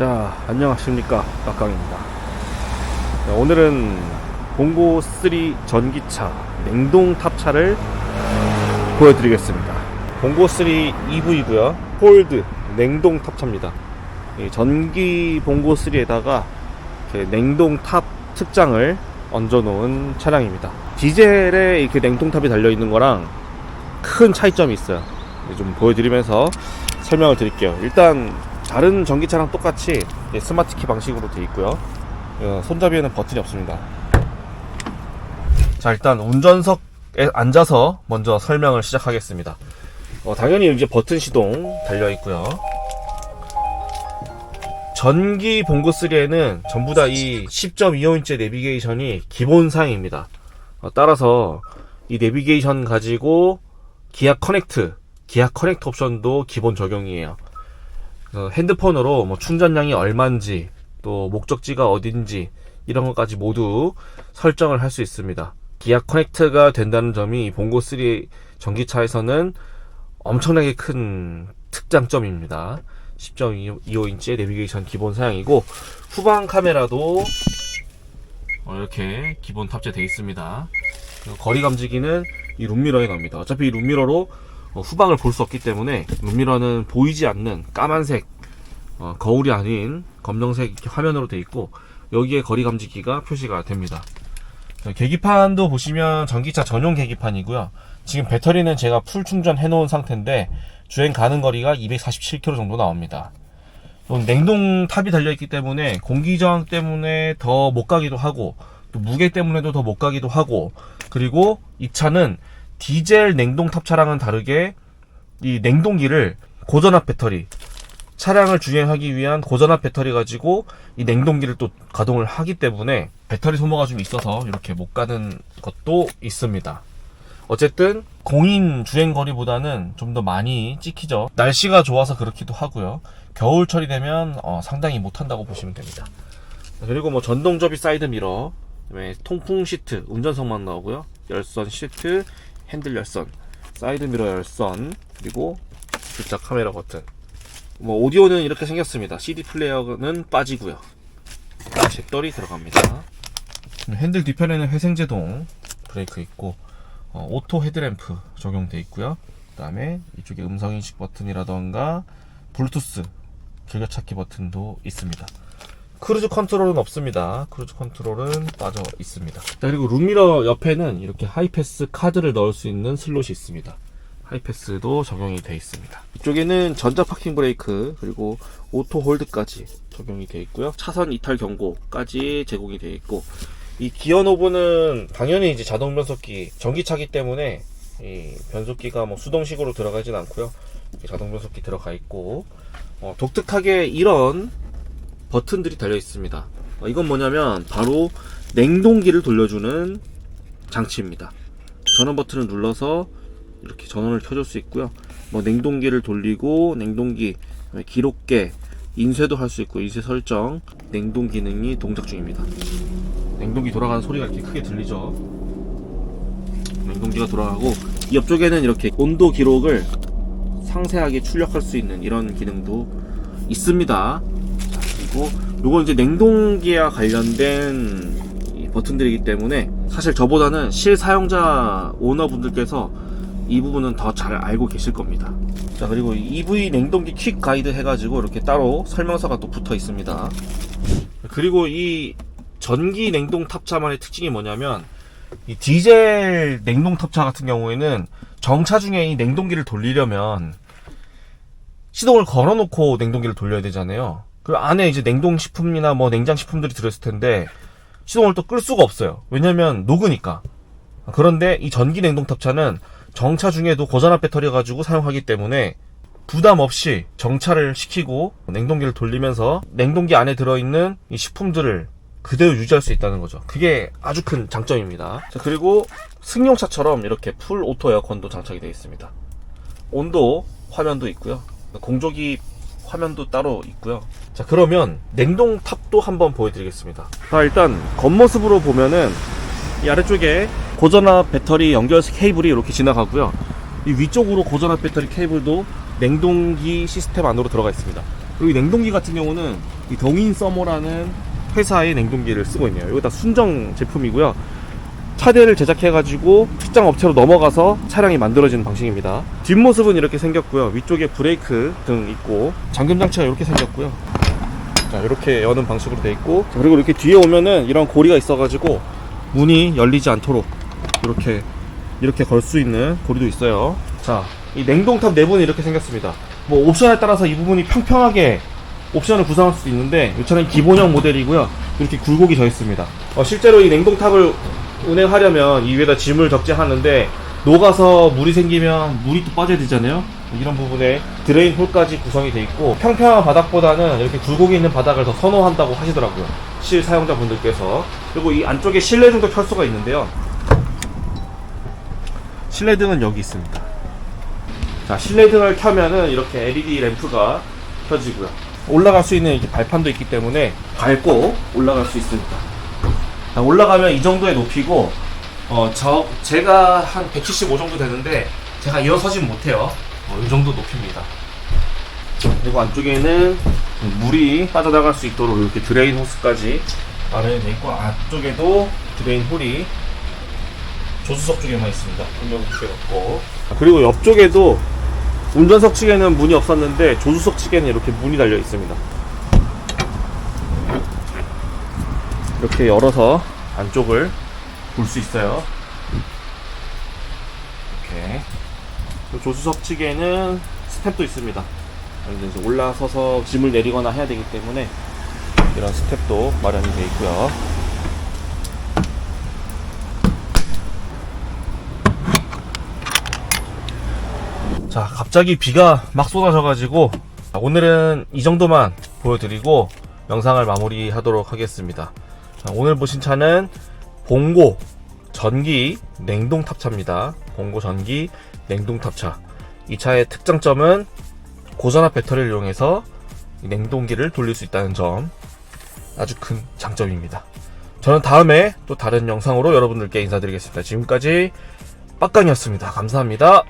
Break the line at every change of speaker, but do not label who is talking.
자, 안녕하십니까. 빡강입니다. 자, 오늘은 봉고 3 전기차 냉동 탑차를 보여드리겠습니다. 봉고 3 EV고요. 폴드 냉동 탑차입니다. 이 전기 봉고 3에다가 냉동 탑 특장을 얹어 놓은 차량입니다. 디젤에 이렇게 냉동탑이 달려 있는 거랑 큰 차이점이 있어요. 좀 보여드리면서 설명을 드릴게요. 일단 다른 전기차랑 똑같이 예, 스마트키 방식으로 되어 있고요. 어, 손잡이에는 버튼이 없습니다. 자, 일단 운전석에 앉아서 먼저 설명을 시작하겠습니다. 어, 당연히 이제 버튼 시동 달려 있고요. 전기 봉고 3에는 전부 다 이 10.25인치 내비게이션이 기본사양입니다. 어, 따라서 이 내비게이션 가지고 기아 커넥트, 기아 커넥트 옵션도 기본 적용이에요. 핸드폰으로 뭐 충전량이 얼마인지 또 목적지가 어딘지 이런 것까지 모두 설정을 할 수 있습니다. 기아 커넥트가 된다는 점이 이 봉고 3 전기차에서는 엄청나게 큰 특장점입니다. 10.25인치의 내비게이션 기본 사양이고 후방 카메라도 어, 이렇게 기본 탑재되어 있습니다. 거리 감지기는 이 룸미러에 갑니다. 어차피 이 룸미러로 어, 후방을 볼 수 없기 때문에 룸미러는 보이지 않는 까만색 어, 거울이 아닌 검정색 화면으로 되어 있고 여기에 거리 감지기가 표시가 됩니다. 자, 계기판도 보시면 전기차 전용 계기판이고요. 지금 배터리는 제가 풀 충전해 놓은 상태인데 주행 가는 거리가 247km 정도 나옵니다. 또 냉동 탑이 달려 있기 때문에 공기 저항 때문에 더 못 가기도 하고 또 무게 때문에도 더 못 가기도 하고 그리고 이 차는 디젤 냉동 탑 차랑은 다르게 이 냉동기를 고전압 배터리 차량을 주행하기 위한 고전압 배터리 가지고 이 냉동기를 또 가동을 하기 때문에 배터리 소모가 좀 있어서 이렇게 못 가는 것도 있습니다. 어쨌든 공인 주행 거리보다는 좀 더 많이 찍히죠. 날씨가 좋아서 그렇기도 하고요. 겨울철이 되면 어, 상당히 못한다고 보시면 됩니다. 그리고 뭐 전동 접이 사이드 미러, 통풍 시트, 운전석만 나오고요. 열선 시트, 핸들 열선, 사이드 미러 열선, 그리고 주차 카메라 버튼. 뭐 오디오는 이렇게 생겼습니다. CD 플레이어는 빠지고요. 잭떨이 들어갑니다. 핸들 뒤편에는 회생제동 브레이크 있고 어, 오토 헤드램프 적용돼 있고요. 그다음에 이쪽에 음성 인식 버튼이라던가 블루투스 길겨찾기 버튼도 있습니다. 크루즈 컨트롤은 없습니다. 크루즈 컨트롤은 빠져 있습니다. 자, 그리고 룸미러 옆에는 이렇게 하이패스 카드를 넣을 수 있는 슬롯이 있습니다. 하이패스도 적용이 되어 있습니다. 이쪽에는 전자 파킹 브레이크 그리고 오토 홀드까지 적용이 되어 있고요. 차선 이탈 경고까지 제공이 되어 있고 이 기어 노브는 당연히 이제 자동 변속기 전기차기 때문에 이 변속기가 뭐 수동식으로 들어가진 않고요. 자동 변속기 들어가 있고 어, 독특하게 이런 버튼들이 달려 있습니다. 어, 이건 뭐냐면 바로 냉동기를 돌려주는 장치입니다. 전원 버튼을 눌러서 이렇게 전원을 켜줄 수 있고요. 뭐 냉동기를 돌리고 냉동기 그다음에 기록계 인쇄도 할 수 있고 인쇄 설정 냉동 기능이 동작 중입니다. 냉동기 돌아가는 소리가 이렇게 크게 들리죠. 냉동기가 돌아가고 이 옆쪽에는 이렇게 온도 기록을 상세하게 출력할 수 있는 이런 기능도 있습니다. 자, 그리고 요건 이제 냉동기와 관련된 이 버튼들이기 때문에 사실 저보다는 실사용자 오너분들께서 이 부분은 더 잘 알고 계실 겁니다. 자, 그리고 EV 냉동기 퀵 가이드 해가지고 이렇게 따로 설명서가 또 붙어 있습니다. 그리고 이 전기 냉동 탑차만의 특징이 뭐냐면 이 디젤 냉동 탑차 같은 경우에는 정차 중에 이 냉동기를 돌리려면 시동을 걸어놓고 냉동기를 돌려야 되잖아요. 그 안에 이제 냉동식품이나 뭐 냉장식품들이 들어있을 텐데 시동을 또 끌 수가 없어요. 왜냐면 녹으니까. 그런데 이 전기 냉동 탑차는 정차 중에도 고전압 배터리 가지고 사용하기 때문에 부담 없이 정차를 시키고 냉동기를 돌리면서 냉동기 안에 들어있는 이 식품들을 그대로 유지할 수 있다는 거죠. 그게 아주 큰 장점입니다. 자, 그리고 승용차처럼 이렇게 풀 오토 에어컨도 장착이 되어 있습니다. 온도 화면도 있고요. 공조기 화면도 따로 있고요. 자, 그러면 냉동 탑도 한번 보여드리겠습니다. 자, 일단 겉모습으로 보면은 이 아래쪽에 고전압 배터리 연결 케이블이 이렇게 지나가고요. 이 위쪽으로 고전압 배터리 케이블도 냉동기 시스템 안으로 들어가 있습니다. 그리고 이 냉동기 같은 경우는 이 동인 서머라는 회사의 냉동기를 쓰고 있네요. 이거 다 순정 제품이고요. 차대를 제작해가지고 특정 업체로 넘어가서 차량이 만들어지는 방식입니다. 뒷모습은 이렇게 생겼고요. 위쪽에 브레이크 등 있고 잠금 장치가 이렇게 생겼고요. 자, 이렇게 여는 방식으로 돼 있고 자, 그리고 이렇게 뒤에 오면은 이런 고리가 있어가지고 문이 열리지 않도록 이렇게 이렇게 걸 수 있는 고리도 있어요. 자, 이 냉동탑 내부는 이렇게 생겼습니다. 뭐 옵션에 따라서 이 부분이 평평하게 옵션을 구성할 수도 있는데 이 차는 기본형 모델이고요. 이렇게 굴곡이 져 있습니다. 어, 실제로 이 냉동탑을 운행하려면 이 위에다 짐을 적재하는데 녹아서 물이 생기면 물이 또 빠져야 되잖아요. 이런 부분에 드레인 홀까지 구성이 돼 있고 평평한 바닥보다는 이렇게 굴곡이 있는 바닥을 더 선호한다고 하시더라고요. 실 사용자분들께서 그리고 이 안쪽에 실내등도 켤 수가 있는데요. 실내등은 여기 있습니다. 자, 실내등을 켜면은 이렇게 LED 램프가 켜지고요. 올라갈 수 있는 이렇게 발판도 있기 때문에 밟고 올라갈 수 있습니다. 자, 올라가면 이 정도의 높이고, 어, 저, 제가 한 175 정도 되는데, 제가 일어서진 못해요. 어, 이 정도 높이입니다. 그리고 안쪽에는 물이 빠져나갈 수 있도록 이렇게 드레인 호스까지 마련이 있고, 안쪽에도 드레인 홀이 조수석 쪽에만 있습니다. 쪽에 없고. 그리고 옆쪽에도 운전석 측에는 문이 없었는데 조수석 측에는 이렇게 문이 달려 있습니다. 이렇게 열어서 안쪽을 볼 수 있어요. 이렇게. 조수석 측에는 스텝도 있습니다. 올라서서 짐을 내리거나 해야 되기 때문에 이런 스텝도 마련이 되어 있고요. 자, 갑자기 비가 막 쏟아져가지고 오늘은 이 정도만 보여드리고 영상을 마무리하도록 하겠습니다. 자, 오늘 보신 차는 봉고 전기 냉동 탑차입니다. 봉고 전기 냉동 탑차. 이 차의 특장점은 고전압 배터리를 이용해서 이 냉동기를 돌릴 수 있다는 점 아주 큰 장점입니다. 저는 다음에 또 다른 영상으로 여러분들께 인사드리겠습니다. 지금까지 빡강이었습니다. 감사합니다.